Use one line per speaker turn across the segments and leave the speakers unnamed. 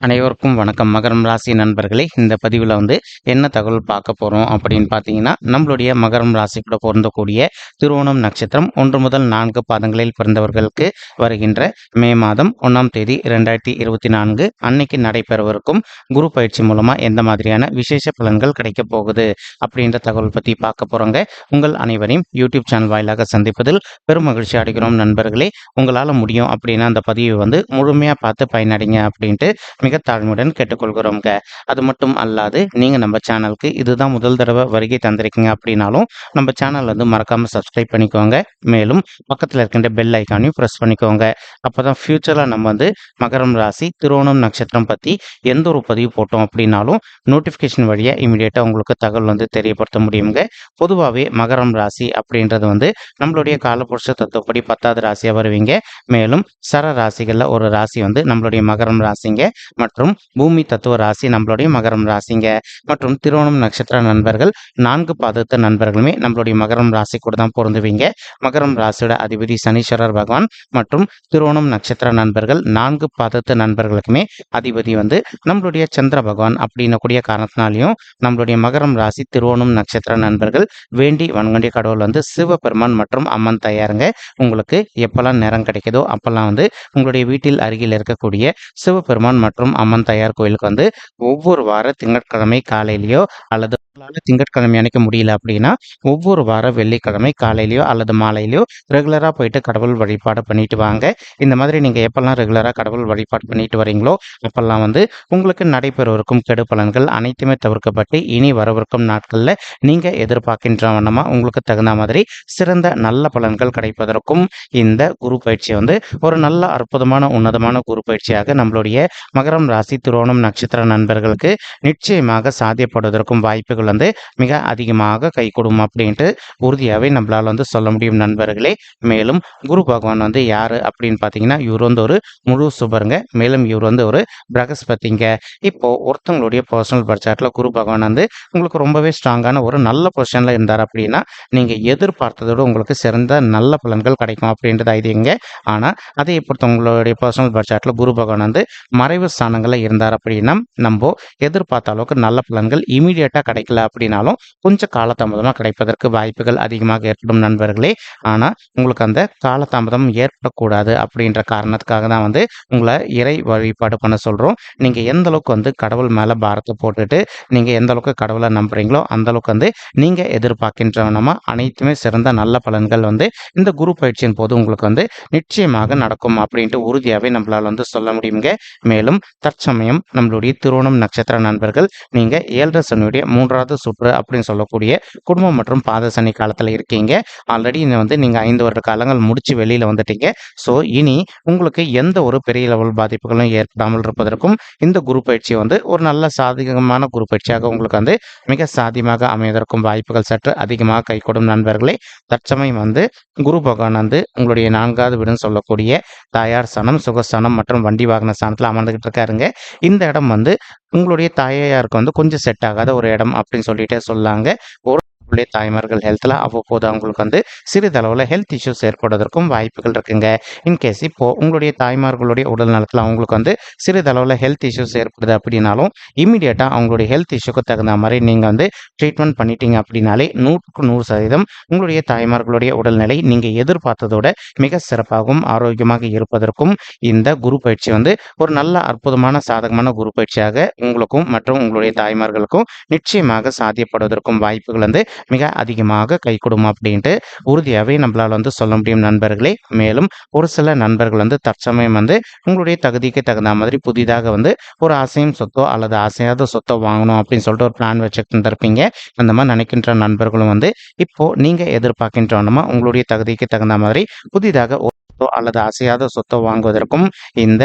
அனைவருக்கும் வணக்கம். மகரம் ராசி நண்பர்களே இந்த பதிவில் வந்து என்ன தகவல் பார்க்க போகிறோம் அப்படின்னு பார்த்தீங்கன்னா நம்மளுடைய மகரம் ராசி கூட பொருந்தக்கூடிய திருவோணம் நட்சத்திரம் ஒன்று முதல் நான்கு பாதங்களில் பிறந்தவர்களுக்கு வருகின்ற மே மாதம் ஒன்றாம் தேதி ரெண்டாயிரத்தி இருபத்தி நான்கு அன்னைக்கு நடைபெறவிருக்கும் குரு பயிற்சி மூலமாக எந்த மாதிரியான விசேஷ பலன்கள் கிடைக்க போகுது அப்படின்ற தகவல் பற்றி பார்க்க போகிறோங்க உங்கள் அனைவரையும் யூடியூப் சேனல் வாயிலாக சந்திப்பதில் பெரும் மகிழ்ச்சி அடைகிறோம் நண்பர்களே. உங்களால் முடியும் அப்படின்னா அந்த பதிவை வந்து முழுமையாக பார்த்து பயனடைங்க அப்படின்ட்டு மிக தாழ்மையுடன் கேட்டுக்கொள்கிறோம்ங்க. அது மட்டும் அல்லாது நீங்கள் நம்ம சேனலுக்கு இதுதான் முதல் தடவை வருகை தந்திருக்கீங்க அப்படின்னாலும் நம்ம சேனல் வந்து மறக்காமல் சப்ஸ்கிரைப் பண்ணிக்கோங்க. மேலும் பக்கத்தில் இருக்கின்ற பெல் ஐக்கானையும் ப்ரெஸ் பண்ணிக்கோங்க. அப்போ தான் ஃப்யூச்சரில் நம்ம வந்து மகரம் ராசி திருவோணம் நட்சத்திரம் பற்றி எந்த ஒரு பதிவு போட்டோம் அப்படின்னாலும் நோட்டிஃபிகேஷன் வழியாக இமீடியட்டாக உங்களுக்கு தகவல் வந்து தெரியப்படுத்த முடியுங்க. பொதுவாகவே மகரம் ராசி அப்படின்றது வந்து நம்மளுடைய காலபுருஷ தத்துவப்படி பத்தாவது ராசியாக வருவீங்க. மேலும் சர ராசிகளில் ஒரு ராசி வந்து நம்மளுடைய மகரம் ராசிங்க. மற்றும் பூமி தத்துவ ராசி நம்மளுடைய மகரம் ராசிங்க. மற்றும் திருவோணம் நட்சத்திர நண்பர்கள் நான்கு பாதத்த நண்பர்களுமே நம்மளுடைய மகரம் ராசி கூட தான் பொருந்துவீங்க. மகரம் ராசியோட அதிபதி சனீஸ்வரர் பகவான் மற்றும் திருவோணம் நட்சத்திர நண்பர்கள் நான்கு பாதத்த நண்பர்களுக்குமே அதிபதி வந்து நம்மளுடைய சந்திர பகவான் அப்படின்னக்கூடிய காரணத்தினாலையும் நம்மளுடைய மகரம் ராசி திருவோணம் நட்சத்திர நண்பர்கள் வேண்டி வன்கண்டிய கடவுள் வந்து சிவபெருமான் மற்றும் அம்மன் தயாருங்க. உங்களுக்கு எப்பெல்லாம் நேரம் கிடைக்குதோ அப்பெல்லாம் வந்து உங்களுடைய வீட்டில் அருகில் இருக்கக்கூடிய சிவபெருமான் மற்றும் அம்மன் தயார் கோயிலுக்கு வந்து ஒவ்வொரு வார திங்கட்கிழமை காலையிலையோ அல்லது திங்கட்கிழமை அணைக்க முடியல அப்படின்னா ஒவ்வொரு வாரம் வெள்ளிக்கிழமை காலையிலையோ அல்லது மாலையிலையோ ரெகுலராக போயிட்டு கடவுள் வழிபாடு பண்ணிட்டு வாங்க. இந்த மாதிரி நீங்கள் எப்பெல்லாம் ரெகுலராக கடவுள் வழிபாடு பண்ணிட்டு வரீங்களோ அப்பெல்லாம் வந்து உங்களுக்கு நடைபெறவிருக்கும் கெடு பலன்கள் அனைத்துமே தவிர்க்கப்பட்டு இனி வரவிருக்கும் நாட்களில் நீங்கள் எதிர்பார்க்கின்ற வண்ணமாக உங்களுக்கு தகுந்த மாதிரி சிறந்த நல்ல பலன்கள் கிடைப்பதற்கும் இந்த குரு பயிற்சி வந்து ஒரு நல்ல அற்புதமான உன்னதமான குரு பயிற்சியாக நம்மளுடைய மகரம் ராசி திருவோணம் நட்சத்திர நண்பர்களுக்கு நிச்சயமாக சாத்தியப்படுவதற்கும் வாய்ப்புகள் வந்து மிக அதிகமாக கை கொடுக்கும் அப்படின்ட்டு உறுதியாகவே நம்மளால் வந்து சொல்ல முடியும் நண்பர்களே. மேலும் குரு பகவான் வந்து யார் அப்படின்னு பார்த்தீங்கன்னா இவர் வந்து ஒரு முழு சுபருங்க. மேலும் இவர் வந்து ஒரு பிரகஸ்பதிங்க. இப்போ ஒருத்தவங்களுடைய பர்சனல் பட்ஜெட்டில் குரு பகவான் வந்து உங்களுக்கு ரொம்பவே ஸ்ட்ராங்கான ஒரு நல்ல பொசிஷனில் இருந்தார் அப்படின்னா நீங்கள் எதிர்பார்த்ததோடு உங்களுக்கு சிறந்த நல்ல பலன்கள் கிடைக்கும் அப்படின்றது ஐதீங்க ஆனால் அதே பொறுத்த உங்களுடைய பர்சனல் பட்ஜெட்டில் குரு பகவான் வந்து மறைவு ஸ்தானங்களில் இருந்தார் அப்படின்னா நம்ம எதிர்பார்த்த அளவுக்கு நல்ல பலன்கள் இமீடியட்டாக கிடைக்கல அப்படின்னாலும் கொஞ்சம் காலதாமதமாக கிடைப்பதற்கு வாய்ப்புகள் அதிகமாக ஏற்படும் நண்பர்களே. ஆனால் உங்களுக்கு அந்த காலதாமதம் ஏற்படக்கூடாது அப்படின்ற காரணத்துக்காக தான் வந்து உங்களை இறை வழிபாடு பண்ண சொல்கிறோம் நீங்கள் எந்த அளவுக்கு வந்து கடவுள் மேலே பாரத்தை போட்டுட்டு நீங்கள் எந்த அளவுக்கு கடவுளை நம்புறீங்களோ அந்த அளவுக்கு வந்து நீங்கள் எதிர்பார்க்கின்றவனமா அனைத்துமே சிறந்த நல்ல பலன்கள் வந்து இந்த குரு பயிற்சியின் போது உங்களுக்கு வந்து நிச்சயமாக நடக்கும் அப்படின்ட்டு உறுதியாகவே நம்மளால் வந்து சொல்ல முடியுங்க மேலும் தற்சமயம் நம்மளுடைய திருவோணம் நட்சத்திர நண்பர்கள் நீங்கள் ஏழரை சனியுடைய மூன்றாவது சுற்று அப்படின்னு சொல்லக்கூடிய குடும்பம் மற்றும் பாத சனி காலத்தில் இருக்கீங்க. ஆல்ரெடி இந்த வந்து நீங்கள் ஐந்து வருட காலங்கள் முடிச்சு வெளியில் வந்துட்டீங்க. ஸோ இனி உங்களுக்கு எந்த ஒரு பெரிய லெவல் பாதிப்புகளும் ஏற்படாமல் இருப்பதற்கும் இந்த குரு பயிற்சி வந்து ஒரு நல்ல சாதகமான குரு பயிற்சியாக உங்களுக்கு வந்து மிக சாதியமாக அமைவதற்கும் வாய்ப்புகள் சற்று அதிகமாக கைகூடும் நண்பர்களே. தற்சமயம் வந்து குரு பகவான் வந்து உங்களுடைய நான்காவது வீடுன்னு சொல்லக்கூடிய தாயார் சனம் சுகஸ்தானம் மற்றும் வண்டி வாகன ஸ்தானத்தில் அமர்ந்துகிட்டு இருக்காருங்க. இந்த இடம் வந்து உங்களுடைய தாயாருக்கு வந்து கொஞ்சம் செட் ஆகாத ஒரு இடம் அப்படின்னு சொல்லிட்டே சொல்லாங்க. ஒரு உங்களுடைய தாய்மார்கள் ஹெல்த்தில் அவ்வப்போது அவங்களுக்கு வந்து சிறிதளவில் ஹெல்த் இஷ்யூஸ் ஏற்படுவதற்கும் வாய்ப்புகள் இருக்குங்க. இன்கேஸ் இப்போது உங்களுடைய தாய்மார்களுடைய உடல் நலத்தில் அவங்களுக்கு வந்து சிறிதளவில் ஹெல்த் இஷ்யூஸ் ஏற்படுது அப்படின்னாலும் இமீடியட்டாக அவங்களுடைய ஹெல்த் இஷ்யூக்கு தகுந்த மாதிரி நீங்கள் வந்து ட்ரீட்மெண்ட் பண்ணிட்டீங்க அப்படின்னாலே நூற்றுக்கு நூறு சதவீதம் உங்களுடைய தாய்மார்களுடைய உடல்நிலை நீங்கள் எதிர்பார்த்ததோட மிக சிறப்பாகவும் ஆரோக்கியமாக இருப்பதற்கும் இந்த குரு பயிற்சி வந்து ஒரு நல்ல அற்புதமான சாதகமான குரு பயிற்சியாக உங்களுக்கும் மற்றும் உங்களுடைய தாய்மார்களுக்கும் நிச்சயமாக சாத்தியப்படுவதற்கும் வாய்ப்புகள் வந்து மிக அதிகமாக கை கொடுமா அப்படின்ட்டு உறுதியாகவே நம்மளால் வந்து சொல்ல முடியும் நண்பர்களே. மேலும் ஒரு சில நண்பர்கள் வந்து தற்சமயம் வந்து உங்களுடைய தகுதிக்கு தகுந்த மாதிரி புதிதாக வந்து ஒரு ஆசையும் சொத்தோ அல்லது ஆசையாத சொத்தோ வாங்கணும் அப்படின்னு சொல்லிட்டு ஒரு பிளான் வச்சுட்டு இருந்திருப்பீங்க அந்த மாதிரி நினைக்கின்ற நண்பர்களும் வந்து இப்போ நீங்கள் எதிர்பார்க்கின்றோன்னா உங்களுடைய தகுதிக்கு தகுந்த மாதிரி புதிதாக சொத்தோ அல்லது அசையாத சொத்தோ வாங்குவதற்கும் இந்த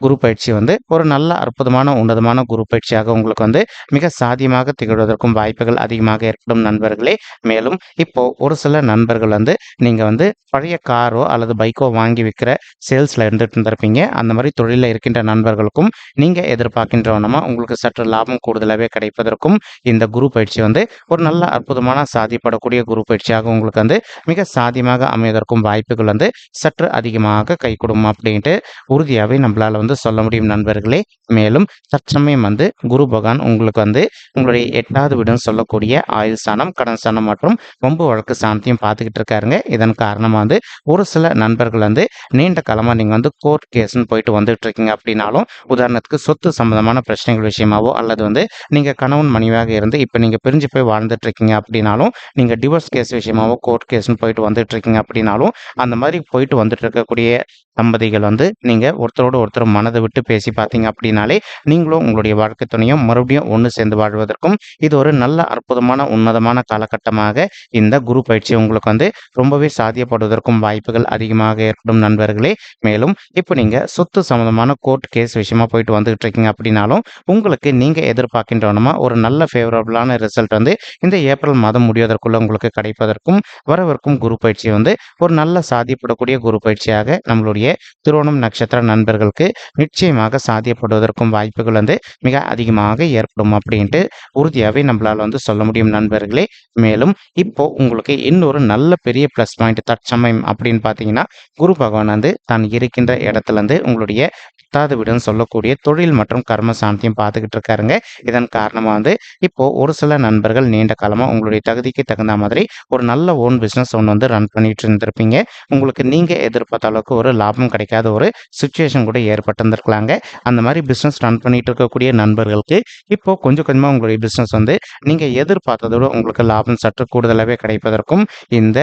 குரு பயிற்சி வந்து ஒரு நல்ல அற்புதமான உன்னதமான குரு பயிற்சியாக உங்களுக்கு வந்து மிக சாதியமாக திகழ்வதற்கும் வாய்ப்புகள் அதிகமாக ஏற்படும் நண்பர்களே. மேலும் இப்போ ஒரு சில நண்பர்கள் வந்து நீங்கள் வந்து பழைய காரோ அல்லது பைக்கோ வாங்கி விற்கிற சேல்ஸில் இருந்துட்டு இருந்திருப்பீங்க. அந்த மாதிரி தொழிலில் இருக்கின்ற நண்பர்களுக்கும் நீங்கள் எதிர்பார்க்கின்றவனமா உங்களுக்கு சற்று லாபம் கூடுதலாகவே கிடைப்பதற்கும் இந்த குரு பயிற்சி வந்து ஒரு நல்ல அற்புதமான சாதிப்படக்கூடிய குரு பயிற்சியாக உங்களுக்கு வந்து மிக சாதியமாக அமைவதற்கும் வாய்ப்புகள் வந்து சற்று அதிகமாக கை கொடுக்கும் அப்படின்ட்டு உறுதியாகவே நம்மளால் வந்து வந்து சொல்ல முடியும் நண்பர்களே. மேலும் தற்சமயம் வந்து குரு பகவான் உங்களுக்கு வந்து உங்களுடைய எட்டாவது வீடுன்னு சொல்லக்கூடிய ஆயுள் ஸ்தானம் கடன் ஸ்தானம் மற்றும் வம்பு வழக்கு ஸ்தானத்தையும் பார்த்துக்கிட்டு இருக்காருங்க. இதன் காரணமாக வந்து ஒரு சில நண்பர்கள் வந்து நீண்ட காலமாக நீங்கள் வந்து கோர்ட் கேஸ்ன்னு போயிட்டு வந்துட்டு இருக்கீங்க அப்படின்னாலும் உதாரணத்துக்கு சொத்து சம்பந்தமான பிரச்சனைகள் விஷயமாவோ அல்லது வந்து நீங்கள் கணவன் மனைவியாக இருந்து இப்போ நீங்கள் பிரிஞ்சு போய் வாழ்ந்துட்டு இருக்கீங்க அப்படின்னாலும் நீங்கள் டிவோர்ஸ் கேஸ் விஷயமாவோ கோர்ட் கேஸ்ன்னு போயிட்டு வந்துட்டு இருக்கீங்க அப்படின்னாலும் அந்த மாதிரி போயிட்டு வந்துட்டு இருக்கக்கூடிய தம்பதிகள் வந்து நீங்கள் ஒருத்தரோட ஒருத்தர் மனதை விட்டு பேசி பார்த்தீங்க அப்படின்னாலே நீங்களும் உங்களுடைய வாழ்க்கை துணையும் மறுபடியும் ஒன்று சேர்ந்து வாழ்வதற்கும் இது ஒரு நல்ல அற்புதமான உன்னதமான காலகட்டமாக இந்த குரு பயிற்சி உங்களுக்கு வந்து ரொம்பவே சாத்தியப்படுவதற்கும் வாய்ப்புகள் அதிகமாக ஏற்படும் நண்பர்களே. மேலும் இப்போ நீங்கள் சொத்து சம்மந்தமான கோர்ட் கேஸ் விஷயமா போயிட்டு வந்துகிட்டு இருக்கீங்க அப்படின்னாலும் உங்களுக்கு நீங்கள் எதிர்பார்க்கின்றவனமா ஒரு நல்ல ஃபேவரபுளான ரிசல்ட் வந்து இந்த ஏப்ரல் மாதம் முடிவதற்குள்ள உங்களுக்கு கிடைப்பதற்கும் வரவிருக்கும் குரு பயிற்சி வந்து ஒரு நல்ல சாத்தியப்படக்கூடிய குரு பயிற்சியாக நம்மளுடைய திருவோணம் நட்சத்திர நண்பர்களுக்கு நிச்சயமாக சாத்தியப்படுவதற்கும் வாய்ப்புகள் வந்து மிக அதிகமாக ஏற்படும் அப்படின்ட்டு உறுதியாகவே நம்மளால் வந்து சொல்ல முடியும் நண்பர்களே. மேலும் இப்போ உங்களுக்கு இன்னொரு நல்ல பெரிய ப்ளஸ் பாயிண்ட் தற்சமயம் அப்படின்னு பார்த்தீங்கன்னா குரு பகவான் வந்து தான் இருக்கின்ற இடத்துல இருந்து உங்களுடைய பத்தாவது வீடுன்னு சொல்லக்கூடிய தொழில் மற்றும் கர்ம சாந்தியம் பார்த்துக்கிட்டு இருக்காருங்க. இதன் காரணமாக வந்து இப்போ ஒரு சில நண்பர்கள் நீண்ட காலமாக உங்களுடைய தகுதிக்கு தகுந்த மாதிரி ஒரு நல்ல ஓன் பிஸ்னஸ் ஒன்று வந்து ரன் பண்ணிட்டு இருந்திருப்பீங்க. உங்களுக்கு நீங்கள் எதிர்பார்த்த அளவுக்கு ஒரு லாபம் கிடைக்காத ஒரு சுச்சுவேஷன் கூட ஏற்பட்டிருந்திருக்கலாங்க. அந்த மாதிரி பிஸ்னஸ் ரன் பண்ணிட்டு இருக்கக்கூடிய நண்பர்களுக்கு இப்போ கொஞ்சம் கொஞ்சமாக உங்களுடைய பிஸ்னஸ் வந்து நீங்கள் எதிர்பார்த்ததோட உங்களுக்கு லாபம் சற்று கூடுதலாகவே கிடைப்பதற்கும் இந்த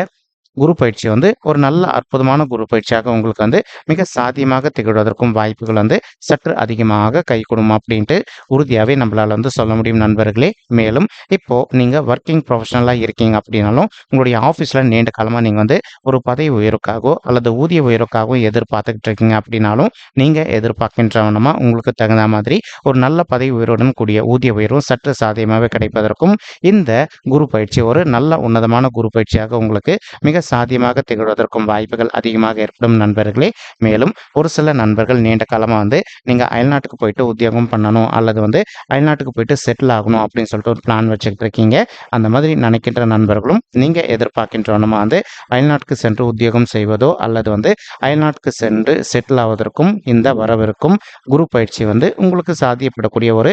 குரு பயிற்சி வந்து ஒரு நல்ல அற்புதமான குரு பயிற்சியாக உங்களுக்கு வந்து மிக சாத்தியமாக திகழ்வதற்கும் வாய்ப்புகள் வந்து சற்று அதிகமாக கை கொடுமா அப்படின்ட்டு உறுதியாகவே நம்மளால் வந்து சொல்ல முடியும் நண்பர்களே. மேலும் இப்போது நீங்கள் ஒர்க்கிங் ப்ரொஃபஷனலாக இருக்கீங்க அப்படின்னாலும் உங்களுடைய ஆஃபீஸில் நீண்ட காலமாக நீங்கள் வந்து ஒரு பதவி உயர்வுக்காகவோ அல்லது ஊதிய உயர்வுக்காகவோ எதிர்பார்த்துக்கிட்டு இருக்கீங்க அப்படின்னாலும் நீங்கள் எதிர்பார்க்கின்றவனமா உங்களுக்கு தகுந்த மாதிரி ஒரு நல்ல பதவி உயர்வுடன் கூடிய ஊதிய உயர்வும் சற்று சாத்தியமாகவே கிடைப்பதற்கும் இந்த குரு பயிற்சி ஒரு நல்ல உன்னதமான குரு பயிற்சியாக உங்களுக்கு மிக சாத்தியமாக திகழ்வதற்கும் வாய்ப்புகள் அதிகமாக ஏற்படும் நண்பர்களே. மேலும் ஒரு சில நண்பர்கள் நீண்ட காலமாக வந்து நீங்கள் அயல்நாட்டுக்கு போயிட்டு உத்தியோகம் பண்ணணும் அல்லது வந்து அயல்நாட்டுக்கு போயிட்டு செட்டில் ஆகணும் அப்படின்னு சொல்லிட்டு ஒரு பிளான் வச்சுக்கிட்டு இருக்கீங்க. அந்த மாதிரி நினைக்கின்ற நண்பர்களும் நீங்கள் எதிர்பார்க்கின்றவனுமா வந்து அயல்நாட்டுக்கு சென்று உத்தியோகம் செய்வதோ அல்லது வந்து அயல்நாட்டுக்கு சென்று செட்டில் ஆவதற்கும் இந்த வரவிருக்கும் குரு பயிற்சி வந்து உங்களுக்கு சாத்தியப்படக்கூடிய ஒரு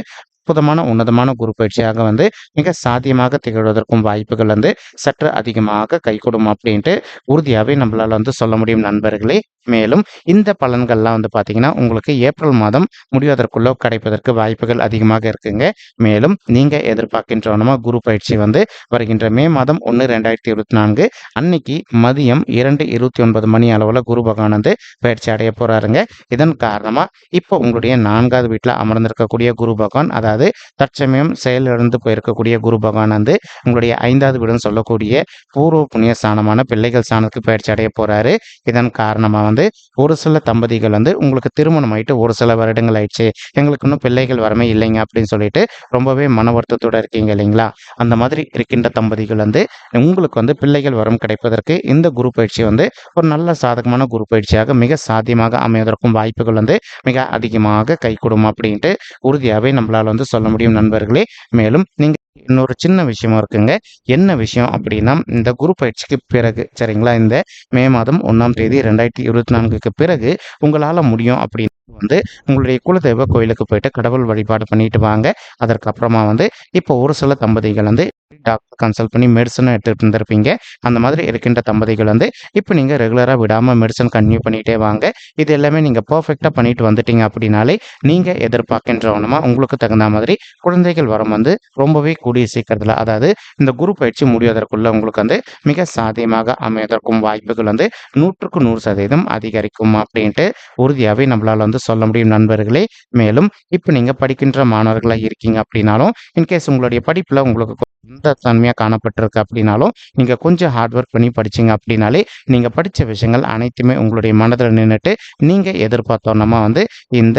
அற்புதமான உன்னதமான குரு பயிற்சியாக வந்து மிக சாத்தியமாக திகழ்வதற்கும் வாய்ப்புகள் வந்து சற்று அதிகமாக கைகூடும் அப்படின்ட்டு உறுதியாகவே நம்மளால் வந்து சொல்ல முடியும் நண்பர்களே. மேலும் இந்த பலன்கள்லாம் வந்து பார்த்தீங்கன்னா உங்களுக்கு ஏப்ரல் மாதம் முடிவதற்குள்ள கிடைப்பதற்கு வாய்ப்புகள் அதிகமாக இருக்குங்க. மேலும் நீங்கள் எதிர்பார்க்கின்றவனமா குரு பயிற்சி வந்து வருகின்ற மே மாதம் ஒன்று ரெண்டாயிரத்தி இருபத்தி நான்கு அன்னைக்கு மதியம் இரண்டு இருபத்தி ஒன்பது மணி அளவில் குரு பகவான் வந்து பயிற்சி அடைய போகிறாருங்க இதன் காரணமாக இப்போ உங்களுடைய நான்காவது வீட்டில் அமர்ந்திருக்கக்கூடிய குரு பகவான் அதாவது தற்சமயம் செயலிழந்து போயிருக்கக்கூடிய குரு பகவான் வந்து உங்களுடைய ஐந்தாவது வீடுன்னு சொல்லக்கூடிய பூர்வ புண்ணிய ஸ்தானமான பிள்ளைகள் ஸ்தானத்துக்கு பயிற்சி அடைய போறாரு. இதன் காரணமாக வந்து ஒரு சில தம்பதிகள் வந்து உங்களுக்கு திருமணம் ஆயிட்டு ஒரு சில வருடங்கள் ஆயிடுச்சு. எங்களுக்கு இன்னும் பிள்ளைகள் வரமே இல்லைங்க அப்படின்னு சொல்லிட்டு ரொம்பவே மன வருத்தத்தோட இருக்கீங்க இல்லைங்களா? அந்த மாதிரி இருக்கின்ற தம்பதிகள் வந்து உங்களுக்கு வந்து பிள்ளைகள் வரம் கிடைப்பதற்கு இந்த குரு பயிற்சி வந்து ஒரு நல்ல சாதகமான குரு பயிற்சியாக மிக சாத்தியமாக அமைவதற்கும் வாய்ப்புகள் வந்து மிக அதிகமாக கை அப்படின்ட்டு உறுதியாகவே நம்மளால் வந்து சொல்ல முடியும் நண்பர்களே. மேலும் நீங்கள் இன்னொரு சின்ன விஷயமா இருக்குங்க. என்ன விஷயம் அப்படின்னா இந்த குரு பயிற்சிக்கு பிறகு சரிங்களா இந்த மே மாதம் ஒன்றாம் தேதி ரெண்டாயிரத்தி இருபத்தி நான்குக்கு பிறகு உங்களால் முடியும் அப்படின்னு வந்து உங்களுடைய குலதெய்வ கோயிலுக்கு போயிட்டு கடவுள் வழிபாடு பண்ணிட்டு வாங்க. அதற்கப்புறமா வந்து இப்போ ஒரு சில தம்பதிகள் வந்து டாக்டர் கன்சல்ட் பண்ணி மெடிசனும் எடுத்துகிட்டு இருந்திருப்பீங்க அந்த மாதிரி இருக்கின்ற தம்பதிகள் வந்து இப்போ நீங்கள் ரெகுலராக விடாமல் மெடிசன் கன்டினியூ பண்ணிகிட்டே வாங்க. இது எல்லாமே நீங்கள் பர்ஃபெக்டாக பண்ணிட்டு வந்துட்டீங்க அப்படின்னாலே நீங்கள் எதிர்பார்க்கின்றவனமாக உங்களுக்கு தகுந்த மாதிரி குழந்தைகள் வரம் வந்து ரொம்பவே கூடிய சீக்கிரத்தில் அதாவது இந்த குரு பயிற்சி முடிவதற்குள்ள உங்களுக்கு வந்து மிக சாத்தியமாக அமைவதற்கும் வாய்ப்புகள் வந்து நூற்றுக்கு நூறு சதவீதம் அதிகரிக்கும் அப்படின்ட்டு உறுதியாகவே நம்மளால் வந்து சொல்ல முடியும் நண்பர்களே. மேலும் இப்போ நீங்கள் படிக்கின்ற மாணவர்களாக இருக்கீங்க அப்படின்னாலும் இன்கேஸ் உங்களுடைய படிப்பில் உங்களுக்கு எந்த தன்மையாக காணப்பட்டிருக்கு அப்படின்னாலும் நீங்கள் கொஞ்சம் ஹார்ட் ஒர்க் பண்ணி படிச்சீங்க அப்படின்னாலே நீங்கள் படித்த விஷயங்கள் அனைத்துமே உங்களுடைய மனதில் நின்றுட்டு நீங்கள் எதிர்பார்த்தோன்னமா வந்து இந்த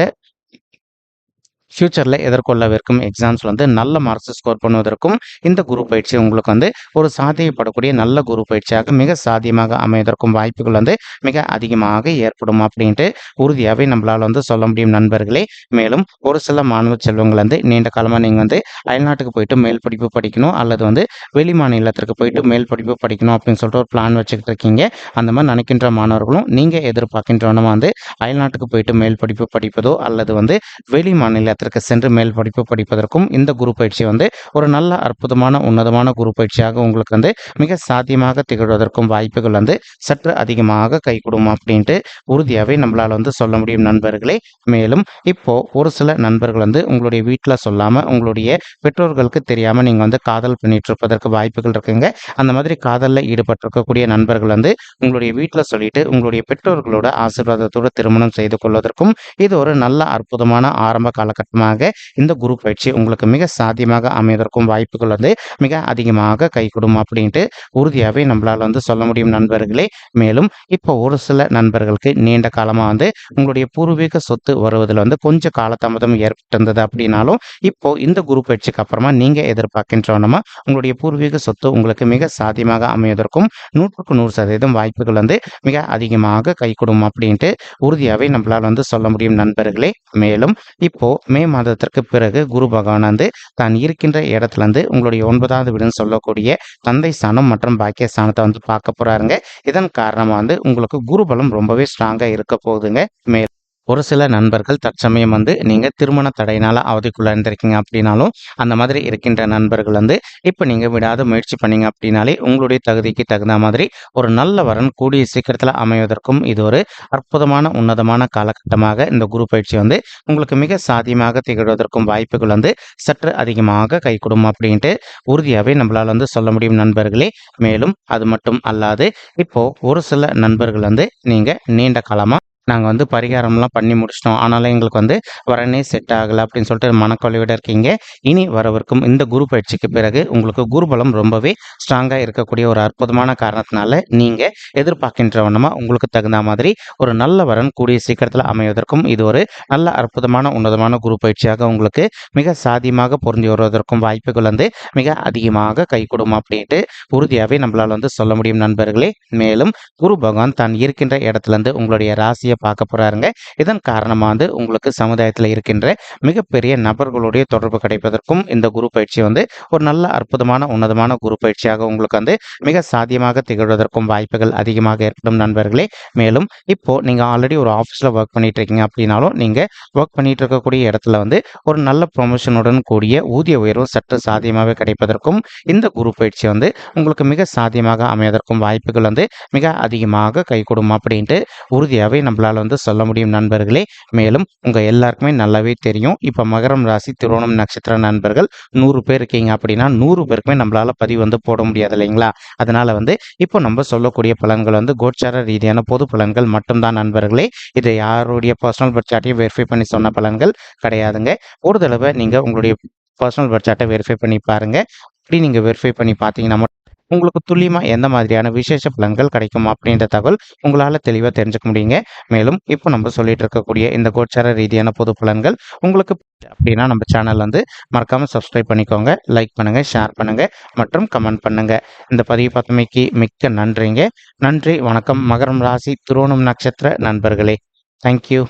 ஃப்யூச்சரில் எதிர்கொள்ளவிருக்கும் எக்ஸாம்ஸில் வந்து நல்ல மார்க்ஸ் ஸ்கோர் பண்ணுவதற்கும் இந்த குரு பயிற்சி உங்களுக்கு வந்து ஒரு சாத்தியப்படக்கூடிய நல்ல குரு பயிற்சியாக மிக சாத்தியமாக அமைவதற்கும் வாய்ப்புகள் வந்து மிக அதிகமாக ஏற்படும் அப்படின்ட்டு உறுதியாகவே நம்மளால் வந்து சொல்ல முடியும் நண்பர்களே. மேலும் ஒரு சில மாணவ செல்வங்கள் வந்து நீண்ட காலமாக நீங்கள் வந்து அயல்நாட்டுக்கு போயிட்டு மேல் படிப்பு படிக்கணும் அல்லது வந்து வெளி மாநிலத்திற்கு போயிட்டு மேல் படிப்பு படிக்கணும் அப்படின்னு சொல்லிட்டு ஒரு பிளான் வச்சுக்கிட்டு இருக்கீங்க. அந்த மாதிரி நினைக்கின்ற மாணவர்களும் நீங்கள் எதிர்பார்க்கின்றவனமாக வந்து அயல்நாட்டுக்கு போயிட்டு மேல் படிப்பு படிப்பதோ அல்லது வந்து வெளி மாநிலத்திற்கு சென்று மேல் படிப்பு படிப்பதற்கும் இந்த குரு பயிற்சி வந்து ஒரு நல்ல அற்புதமான உன்னதமான குரு பயிற்சியாக உங்களுக்கு வந்து மிக சாத்தியமாக திகழ்வதற்கும் வாய்ப்புகள் வந்து சற்று அதிகமாக கை கொடுக்கும் அப்படின்ட்டு உறுதியாகவே நம்மளால் வந்து சொல்ல முடியும் நண்பர்களே. மேலும் இப்போ ஒரு சில நண்பர்கள் வந்து உங்களுடைய வீட்டில் சொல்லாமல் உங்களுடைய பெற்றோர்களுக்கு தெரியாமல் நீங்கள் வந்து காதல் பண்ணிட்டு இருப்பதற்கு வாய்ப்புகள் இருக்குங்க. அந்த மாதிரி காதலில் ஈடுபட்டிருக்கக்கூடிய நண்பர்கள் வந்து உங்களுடைய வீட்டில் சொல்லிட்டு உங்களுடைய பெற்றோர்களோட ஆசீர்வாதத்தோடு திருமணம் செய்து கொள்வதற்கும் இது ஒரு நல்ல அற்புதமான ஆரம்ப காலகட்டம் காலகட்டமாக இந்த குரு பயிற்சி உங்களுக்கு மிக சாத்தியமாக அமைவதற்கும் வாய்ப்புகள் வந்து மிக அதிகமாக கை அப்படின்ட்டு உறுதியாகவே நம்மளால் வந்து சொல்ல முடியும் நண்பர்களே. மேலும் இப்போ ஒரு சில நண்பர்களுக்கு நீண்ட காலமாக வந்து உங்களுடைய பூர்வீக சொத்து வருவதில் வந்து கொஞ்சம் காலதாமதம் ஏற்பட்டிருந்தது அப்படின்னாலும் இப்போ இந்த குரு பயிற்சிக்கு அப்புறமா நீங்கள் எதிர்பார்க்கின்றவனமா உங்களுடைய பூர்வீக சொத்து உங்களுக்கு மிக சாத்தியமாக அமைவதற்கும் நூற்றுக்கு நூறு சதவீதம் வாய்ப்புகள் வந்து மிக அதிகமாக கை அப்படின்ட்டு உறுதியாகவே நம்மளால் வந்து சொல்ல முடியும் நண்பர்களே. மேலும் இப்போ மே மாதத்திற்கு பிறகு குரு பகவான் வந்து தான் இருக்கின்ற இடத்துல இருந்து உங்களுடைய ஒன்பதாவது வீடுன்னு சொல்லக்கூடிய தந்தை ஸ்தானம் மற்றும் பாக்கிய ஸ்தானத்தை வந்து பார்க்க போறாருங்க. இதன் காரணமா வந்து உங்களுக்கு குரு பலம் ரொம்பவே ஸ்ட்ராங்கா இருக்க போகுதுங்க. மே ஒரு சில நண்பர்கள் தற்சமயம் வந்து நீங்கள் திருமண தடையினால் அவதிக்குள்ள இருந்திருக்கீங்க அப்படின்னாலும் அந்த மாதிரி இருக்கின்ற நண்பர்கள் வந்து இப்போ நீங்கள் விடாத முயற்சி பண்ணீங்க அப்படின்னாலே உங்களுடைய தகுதிக்கு தகுந்த மாதிரி ஒரு நல்ல வரன் கூடிய சீக்கிரத்தில் அமைவதற்கும் இது ஒரு அற்புதமான உன்னதமான காலகட்டமாக இந்த குரு பயிற்சி வந்து உங்களுக்கு மிக சாத்தியமாக திகழ்வதற்கும் வாய்ப்புகள் வந்து சற்று அதிகமாக கை கொடுக்கும் அப்படின்ட்டு உறுதியாகவே நம்மளால் வந்து சொல்ல முடியும் நண்பர்களே. மேலும் அது மட்டும் அல்லாது இப்போ ஒரு சில நண்பர்கள் வந்து நீங்கள் நீண்ட காலமாக நாங்கள் வந்து பரிகாரம்லாம் பண்ணி முடிச்சிட்டோம். ஆனாலும் எங்களுக்கு வந்து வரனே செட் ஆகலை அப்படின்னு சொல்லிட்டு மனக்கொலையோட இருக்கீங்க. இனி வரவிருக்கும் இந்த குரு பயிற்சிக்கு பிறகு உங்களுக்கு குருபலம் ரொம்பவே ஸ்ட்ராங்காக இருக்கக்கூடிய ஒரு அற்புதமான காரணத்தினால நீங்கள் எதிர்பார்க்கின்ற வண்ணமாக உங்களுக்கு தகுந்த மாதிரி ஒரு நல்ல வரன் கூடிய சீக்கிரத்தில் அமைவதற்கும் இது ஒரு நல்ல அற்புதமான உன்னதமான குரு பயிற்சியாக உங்களுக்கு மிக சாதியமாக பொருந்தி வருவதற்கும் வாய்ப்புகள் வந்து மிக அதிகமாக கை அப்படின்ட்டு உறுதியாகவே நம்மளால் வந்து சொல்ல முடியும் நண்பர்களே. மேலும் குரு பகவான் தான் இருக்கின்ற இடத்துல இருந்து உங்களுடைய ராசியை பார்க்க போறாருங்க. இதன் காரணமாக வந்து உங்களுக்கு சமுதாயத்தில் இருக்கின்ற மிகப்பெரிய நபர்களுடைய தொடர்பு கிடைப்பதற்கும் இந்த குரு பயிற்சி வந்து ஒரு நல்ல அற்புதமான உன்னதமான குரு பயிற்சியாக உங்களுக்கு வந்து மிக சாத்தியமாக திகழ்வதற்கும் வாய்ப்புகள் அதிகமாக ஏற்படும் நண்பர்களே. மேலும் இப்போ நீங்க ஆல்ரெடி ஒரு ஆஃபீஸில் ஒர்க் பண்ணிட்டு இருக்கீங்க அப்படின்னாலும் நீங்க ஒர்க் பண்ணிட்டு இருக்கக்கூடிய இடத்துல வந்து ஒரு நல்ல ப்ரொமோஷனுடன் கூடிய ஊதிய உயர்வு சற்று சாத்தியமாக கிடைப்பதற்கும் இந்த குரு பயிற்சி வந்து உங்களுக்கு மிக சாத்தியமாக அமைவதற்கும் வாய்ப்புகள் வந்து மிக அதிகமாக கைகூடும் அப்படின்ட்டு உறுதியாகவே நம்மளால் வந்து சொல்ல முடியும் நண்பர்களே. மேலும் உங்கள் எல்லாருக்குமே நல்லாவே தெரியும். இப்போ மகரம் ராசி திருவோணம் நட்சத்திர நண்பர்கள் நூறு பேர் இருக்கீங்க அப்படின்னா நூறு பேருக்குமே நம்மளால பதிவு வந்து போட முடியாது இல்லைங்களா? அதனால வந்து இப்போ நம்ம சொல்லக்கூடிய பலன்கள் வந்து கோச்சார ரீதியான பொது பலன்கள் மட்டும்தான் நண்பர்களே. இது யாருடைய பர்சனல் பட்சாட்டையும் வெரிஃபை பண்ணி சொன்ன பலன்கள் கிடையாதுங்க. ஒரு தடவை நீங்கள் உங்களுடைய பர்சனல் பட்சாட்டை வெரிஃபை பண்ணி பாருங்க. அப்படி நீங்கள் வெரிஃபை பண்ணி பார்த்தீங்கன்னா உங்களுக்கு துல்லியமாக எந்த மாதிரியான விசேஷ பலன்கள் கிடைக்கும் அப்படின்ற தகவல் உங்களால் தெளிவாக தெரிஞ்சுக்க முடியுங்க. மேலும் இப்போ நம்ம சொல்லிட்டு இருக்கக்கூடிய இந்த கோச்சார ரீதியான பொது பலன்கள் உங்களுக்கு அப்படின்னா நம்ம சேனல் வந்து மறக்காமல் சப்ஸ்கிரைப் பண்ணிக்கோங்க லைக் பண்ணுங்கள் ஷேர் பண்ணுங்கள் மற்றும் கமெண்ட் பண்ணுங்கள் இந்த பதிவு பத்தமைக்கு மிக்க நன்றிங்க. நன்றி வணக்கம். மகரம் ராசி திருவோணம் நட்சத்திர நண்பர்களே. தேங்க்யூ